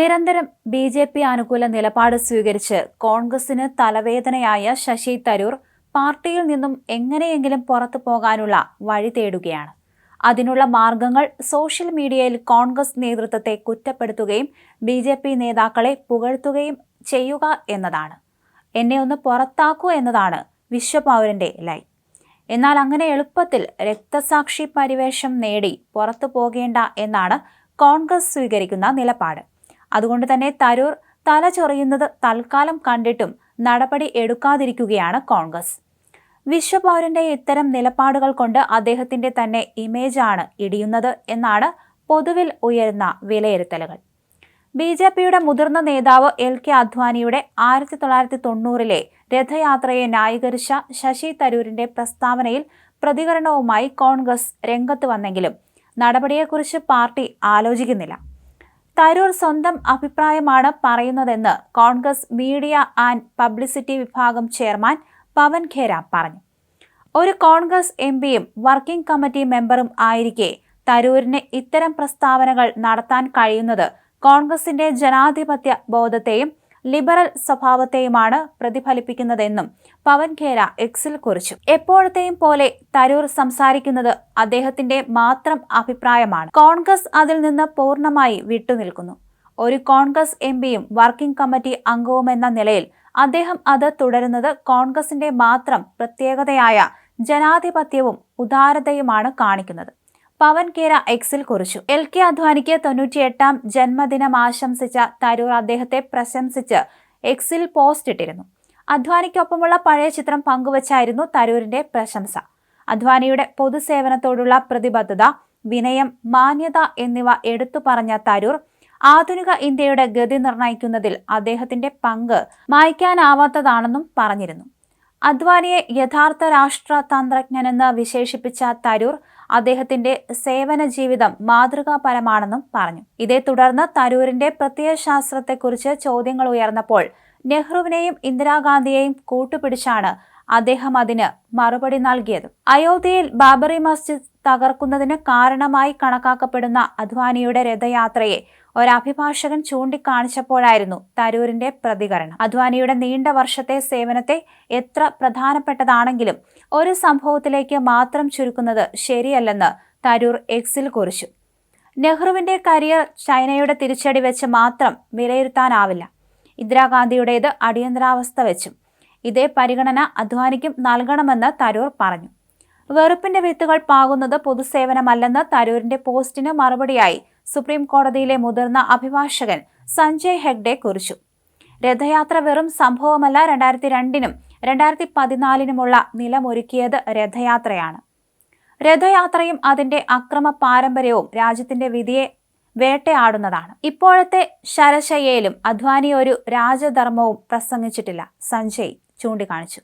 നിരന്തരം B J P അനുകൂല നിലപാട് സ്വീകരിച്ച് കോൺഗ്രസിന് തലവേദനയായ ശശി തരൂർ പാർട്ടിയിൽ നിന്നും എങ്ങനെയെങ്കിലും പുറത്തു പോകാനുള്ള വഴി തേടുകയാണ്. അതിനുള്ള മാർഗങ്ങൾ സോഷ്യൽ മീഡിയയിൽ കോൺഗ്രസ് നേതൃത്വത്തെ കുറ്റപ്പെടുത്തുകയും ബി ജെ പി നേതാക്കളെ പുകഴ്ത്തുകയും ചെയ്യുക എന്നതാണ്. എന്നെ ഒന്ന് പുറത്താക്കൂ എന്നതാണ് വിശ്വപൗരന്റെ ലൈൻ. എന്നാൽ അങ്ങനെ എളുപ്പത്തിൽ രക്തസാക്ഷി പരിവേഷം നേടി പുറത്തു പോകേണ്ട എന്നാണ് കോൺഗ്രസ് സ്വീകരിക്കുന്ന നിലപാട്. അതുകൊണ്ട് തന്നെ തരൂർ തല ചൊറിയുന്നത് തൽക്കാലം കണ്ടിട്ടും നടപടി എടുക്കാതിരിക്കുകയാണ് കോൺഗ്രസ്. വിശ്വപൗരന്റെ ഇത്തരം നിലപാടുകൾ കൊണ്ട് അദ്ദേഹത്തിന്റെ തന്നെ ഇമേജാണ് ഇടിയുന്നത് എന്നാണ് പൊതുവിൽ ഉയരുന്ന വിലയിരുത്തലുകൾ. ബി ജെ പിയുടെ മുതിർന്ന നേതാവ് എൽ കെ അദ്വാനിയുടെ ആയിരത്തി തൊള്ളായിരത്തി തൊണ്ണൂറിലെ രഥയാത്രയെ ന്യായീകരിച്ച ശശി തരൂരിന്റെ പ്രസ്താവനയിൽ പ്രതികരണവുമായി കോൺഗ്രസ് രംഗത്ത് വന്നെങ്കിലും നടപടിയെക്കുറിച്ച് പാർട്ടി ആലോചിക്കുന്നില്ല. തരൂർ സ്വന്തം അഭിപ്രായമാണ് പറയുന്നതെന്ന് കോൺഗ്രസ് മീഡിയ ആൻഡ് പബ്ലിസിറ്റി വിഭാഗം ചെയർമാൻ പവൻ ഖേര പറഞ്ഞു. ഒരു കോൺഗ്രസ് എം പിയും വർക്കിംഗ് കമ്മിറ്റി മെമ്പറും ആയിരിക്കെ തരൂരിന് ഇത്തരം പ്രസ്താവനകൾ നടത്താൻ കഴിയുന്നത് കോൺഗ്രസിന്റെ ജനാധിപത്യ ബോധത്തെയും ലിബറൽ സ്വഭാവത്തെയുമാണ് പ്രതിഫലിപ്പിക്കുന്നതെന്നും പവൻ ഖേര എക്സിൽ കുറിച്ചു. എപ്പോഴത്തെയും പോലെ തരൂർ സംസാരിക്കുന്നത് അദ്ദേഹത്തിന്റെ മാത്രം അഭിപ്രായമാണ്. കോൺഗ്രസ് അതിൽ നിന്ന് പൂർണമായി വിട്ടുനിൽക്കുന്നു. ഒരു കോൺഗ്രസ് എം പിയും വർക്കിംഗ് കമ്മിറ്റി അംഗവുമെന്ന നിലയിൽ അദ്ദേഹം അത് തുടരുന്നത് കോൺഗ്രസിന്റെ മാത്രം പ്രത്യേകതയായ ജനാധിപത്യവും ഉദാരതയുമാണ് കാണിക്കുന്നത്. പവൻ കേര എക്സിൽ കുറിച്ചു. എൽ കെ അദ്വാനിക്ക് തൊണ്ണൂറ്റിയെട്ടാം ജന്മദിനം ആശംസിച്ച തരൂർ അദ്ദേഹത്തെ പ്രശംസിച്ച് എക്സിൽ പോസ്റ്റ് ഇട്ടിരുന്നു. അദ്വാനിക്കൊപ്പമുള്ള പഴയ ചിത്രം പങ്കുവച്ചായിരുന്നു തരൂരിന്റെ പ്രശംസ. അദ്വാനിയുടെ പൊതുസേവനത്തോടുള്ള പ്രതിബദ്ധത വിനയം മാന്യത എന്നിവ എടുത്തു പറഞ്ഞ തരൂർ ആധുനിക ഇന്ത്യയുടെ ഗതി നിർണയിക്കുന്നതിൽ അദ്ദേഹത്തിന്റെ പങ്ക് മായ്ക്കാനാവാത്തതാണെന്നും പറഞ്ഞിരുന്നു. അദ്വാനിയെ യഥാർത്ഥ രാഷ്ട്ര തന്ത്രജ്ഞനെന്ന് വിശേഷിപ്പിച്ച തരൂർ അദ്ദേഹത്തിന്റെ സേവന ജീവിതം മാതൃകാപരമാണെന്നും പറഞ്ഞു. ഇതേ തുടർന്ന് തരൂരിന്റെ പ്രത്യയശാസ്ത്രത്തെക്കുറിച്ച് ചോദ്യങ്ങൾ ഉയർന്നപ്പോൾ നെഹ്റുവിനെയും ഇന്ദിരാഗാന്ധിയെയും കൂട്ടുപിടിച്ചാണ് അദ്ദേഹം അതിന് മറുപടി നൽകിയത്. അയോധ്യയിൽ ബാബറി മസ്ജിദ് തകർക്കുന്നതിന് കാരണമായി കണക്കാക്കപ്പെടുന്ന അദ്വാനിയുടെ രഥയാത്രയെ ഒരഭിഭാഷകൻ ചൂണ്ടിക്കാണിച്ചപ്പോഴായിരുന്നു തരൂരിന്റെ പ്രതികരണം. അദ്വാനിയുടെ നീണ്ട വർഷത്തെ സേവനത്തെ എത്ര പ്രധാനപ്പെട്ടതാണെങ്കിലും ഒരു സംഭവത്തിലേക്ക് മാത്രം ചുരുക്കുന്നത് ശരിയല്ലെന്ന് തരൂർ എക്സിൽ കുറിച്ചു. നെഹ്റുവിന്റെ കരിയർ ചൈനയുടെ തിരിച്ചടി വെച്ച് മാത്രം വിലയിരുത്താനാവില്ല. ഇന്ദിരാഗാന്ധിയുടേത് അടിയന്തരാവസ്ഥ വെച്ചും. ഇതേ പരിഗണന അദ്വാനിക്കും നൽകണമെന്ന് തരൂർ പറഞ്ഞു. വെറുപ്പിന്റെ വിത്തുകൾ പാകുന്നത് പൊതുസേവനമല്ലെന്ന് തരൂരിന്റെ പോസ്റ്റിന് മറുപടിയായി സുപ്രീം കോടതിയിലെ മുതിർന്ന അഭിഭാഷകൻ സഞ്ജയ് ഹെഗ്ഡെ കുറിച്ചു. രഥയാത്ര വെറും സംഭവമല്ല രണ്ടായിരത്തി രണ്ടിനും രണ്ടായിരത്തി പതിനാലിനുമുള്ള നിലമൊരുക്കിയത് രഥയാത്രയാണ്. രഥയാത്രയും അതിന്റെ അക്രമ പാരമ്പര്യവും രാജ്യത്തിന്റെ വിധിയെ വേട്ടയാടുന്നതാണ്. ഇപ്പോഴത്തെ ശരശയ്യയിലും അധ്വാനി ഒരു രാജധർമ്മവും പ്രസംഗിച്ചിട്ടില്ല. സഞ്ജയ് ചൂണ്ടിക്കാണിച്ചു.